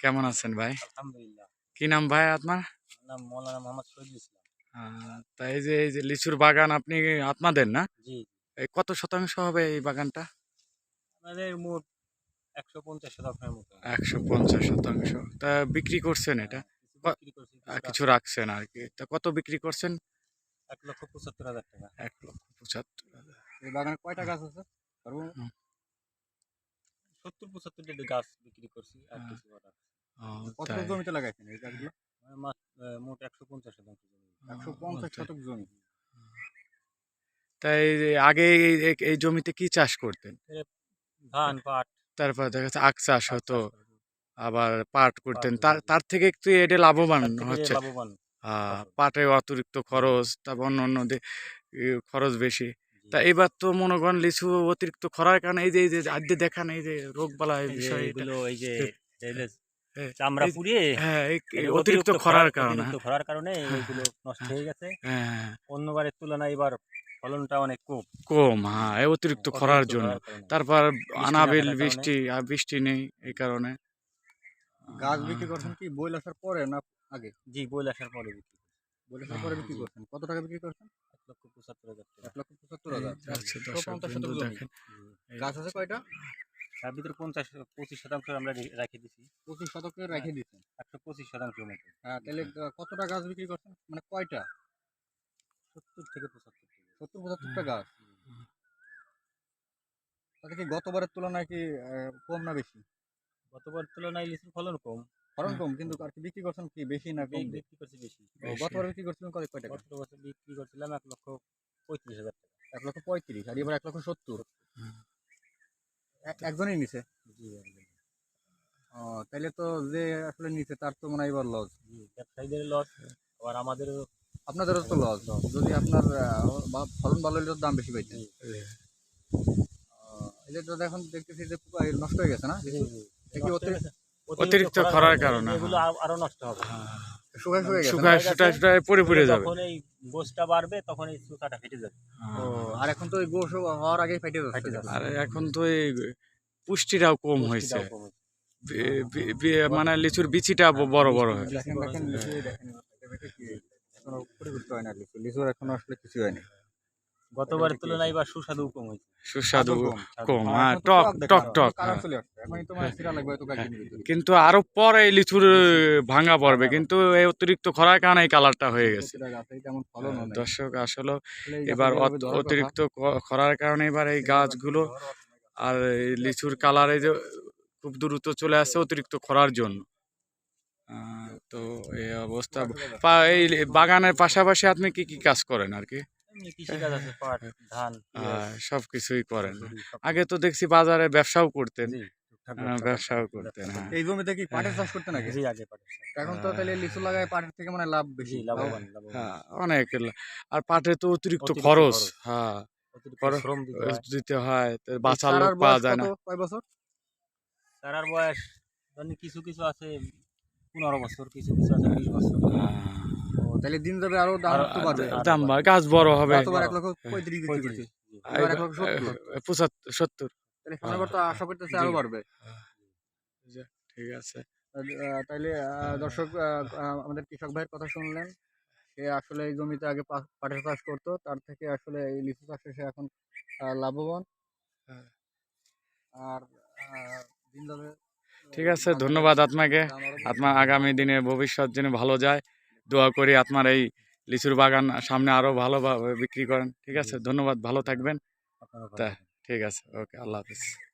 কেমন আছেন ভাই? আলহামদুলিল্লাহ। কি নাম ভাই আপনার? নাম মৌলানা মোহাম্মদ শহীদুল ইসলাম। এই যে এই যে লিচুর বাগান আপনি আপনাদের না? জি এই কত শতাংশ হবে এই বাগানটা? আমাদের মোট একশো পঞ্চাশ শতাংশের মতো। একশো পঞ্চাশ শতাংশ। তা বিক্রি করছেন এটা? কিছু কিছু রাখছেন আর কি। তা কত বিক্রি করছেন? এক লক্ষ পঁচাত্তর হাজার টাকা। এক লক্ষ পঁচাত্তর হাজার। এই বাগানে কয়টা গাছ আছে? গাছ বিক্রি করছি আর হ্যাঁ। কিছু করা কত। জমিতে লাগাইছেন এই গাছগুলো? মানে মোট একশো পঞ্চাশ শতাংশ জমি। একশো পঞ্চাশ শতক জমি। তাই আগে এই- জমিতে কি চাষ করতেন? ধান পাট। তারপর দেখা যাচ্ছে আখ চাষ হতো আবার পাট করতেন। তার তার থেকে একটু এটা লাভবান হচ্ছে। লাভবান। পাটে অতিরিক্ত খরচ তারপর অন্য অন্য খরচ বেশি। তা এবার তো মনে করেন লিচু অতিরিক্ত খরার কারণে এই যে এই যে আদ্যে দেখান এই যে রোগ বালা এই যে বিষয় এগুলো এই যে এই হ্যাঁ, চামড়া এই পুড়িয়ে হ্যাঁ অতিরিক্ত খরার কারণে। অতিরিক্ত খরার কারণে এইগুলো নষ্ট হয়ে গেছে। হ্যাঁ হ্যাঁ, অন্যবারের তুলনায় এবার ফলনটা অনেক কম। কম হ্যাঁ এই অতিরিক্ত খরার জন্য। তারপর আনাবিল বৃষ্টি আর বৃষ্টি নেই এই কারণে। গাছ বিক্রি করছেন কি? বই আসার পরে না আগে? জি বই আসার পরে বিক্রি করছি। বই আসার পরে হ্যাঁ, বিক্রি করছেন। কত টাকা বিক্রি করছেন? লক্ষ পঁচাত্তর হাজার টাকা। এক লক্ষ পঁচাত্তর হাজার। আচ্ছা। দেখেন। গাছ আছে কয়টা? তার ভিতরে পঞ্চাশ পঁচিশ শতাংশ আমরা রেখে দিছি। পঁচিশ শতকে রেখে দিচ্ছেন একশো পঁচিশ শতাংশ মতো। হ্যাঁ তাহলে কতটা গাছ বিক্রি করছেন? মানে কয়টা? সত্তর থেকে পঁচাত্তর সত্তর পঁচাত্তরটা গাছ? তাতে কি গতবারের তুলনায় কি কম না বেশি? গতবার তুলনায় লিচুর ফলন কম। ফলন কম কিন্তু আর কি বিক্রি করছেন কি বেশি না কম বিক্রি করছি বেশি। গতবার বিক্রি করছিলেন কত কয় টাকা? গত বছর বিক্রি করছিলাম এক লক্ষ পঁয়ত্রিশ হাজার টাকা। এক লক্ষ পঁয়ত্রিশ আর এবার এক লক্ষ সত্তর। একজনই নিছে? জি। ও তাইলে তো যে আসলে নিছে তার তো মনে হয় এবার লস। ব্যবসায়ীদের লস আবার আমাদেরও আপনাদেরও তো লস। যদি আপনার ফলন ভালো হলে দাম বেশি পাইতেন। জি, এটা তো এখন দেখতেছি যে নষ্ট হয়ে গেছে না? কি অতিরিক্ত- হয়ে। অতিরিক্ত খরার কারণে, এগুলো আরও নষ্ট হবে। শুকায় শুকায় শুকায় শুটায় শুটায় পড়ে পড়ে যাবে। যখন এই গোসটা বাড়বে তখন এই সুতাটা ফেটে যাবে। আর এখন তো ওই গোস হওয়ার আগেই ফাইটে ফাইটে যাচ্ছে যাচ্ছে। আর এখন তো এই পুষ্টিটাও কম হয়েছে। মানে লিচুর বিচিটা বড় বড় হয় দেখেন দেখেন লিচু দেখেন হয় লিচুর এখনও আসলে কিছু হয়নি। গতবারের তুলনায় এবার সুস্বাদু কম হয়েছে। সুস্বাদু কম। কম। হ্যাঁ টক টক টক। কালার হ্যাঁ। ভিতরে। কিন্তু আরও পরে লিচুর ভাঙা পড়বে। কিন্তু এই অতিরিক্ত খরার কারণে এই কালারটা হয়ে গেছে। দর্শক আসলে এবার। অতিরিক্ত খরার কারণে এবার এই গাছগুলো আর এই লিচুর কালার এই যে খুব দ্রুত চলে আসছে অতিরিক্ত খরার জন্য। তো এই অবস্থা এই বাগানের পাশাপাশি আপনি কি কি কাজ করেন আর কি? পাট ধান আহ, সবকিছুই করেন। আগে তো দেখছি বাজারে ব্যবসাও করতেন। ব্যবসাও হ্যাঁ। এই জমিতে কি পাটের চাষ করতে নাকি আগে এখন তো তাহলে লিচু লাগায় পাটের থেকে মানে লাভ বেশি লাভবান লাভবান হ্যাঁ অনেক আর পাটে তো অতিরিক্ত খরচ। হ্যাঁ দিতে হয়। হয় লোক পাওয়া যায় না? কয় বছর? বয়স কিছু কিছু আছে পনেরো বছর কিছু কিছু আছে বিশ বছর। তাহলে দিন যাবে আরও দাম বাড়বে। দাম বা- গাছ বড় হবে। গতবার এক লক্ষ পঁয়ত্রিশ বিক্রি করছি এবার এক লক্ষ সত্তর। পঁচাত্তর সত্তর। তাহলে সামনের তো আশা করতেছে আরও বাড়বে। ঠিক আছে। তাইলে দর্শক আমাদের কৃষক ভাইয়ের কথা শুনলেন। সে আসলে এই জমিতে আগে পাটের চাষ করতো। তার থেকে আসলে এই লিচু চাষে সে এখন লাভবান। হ্যাঁ। আর দিন ঠিক আছে ধন্যবাদ বাড়বে। আপনার আগামী দিনে ভবিষ্যৎ যেন ভালো যায়। দোয়া করি আপনার এই লিচুর বাগান সামনে আরও ভালোভাবে বিক্রি করেন ঠিক আছে? ধন্যবাদ ভালো থাকবেন। তা- থাকবেন। ঠিক আছে ওকে আল্লাহ হাফিজ।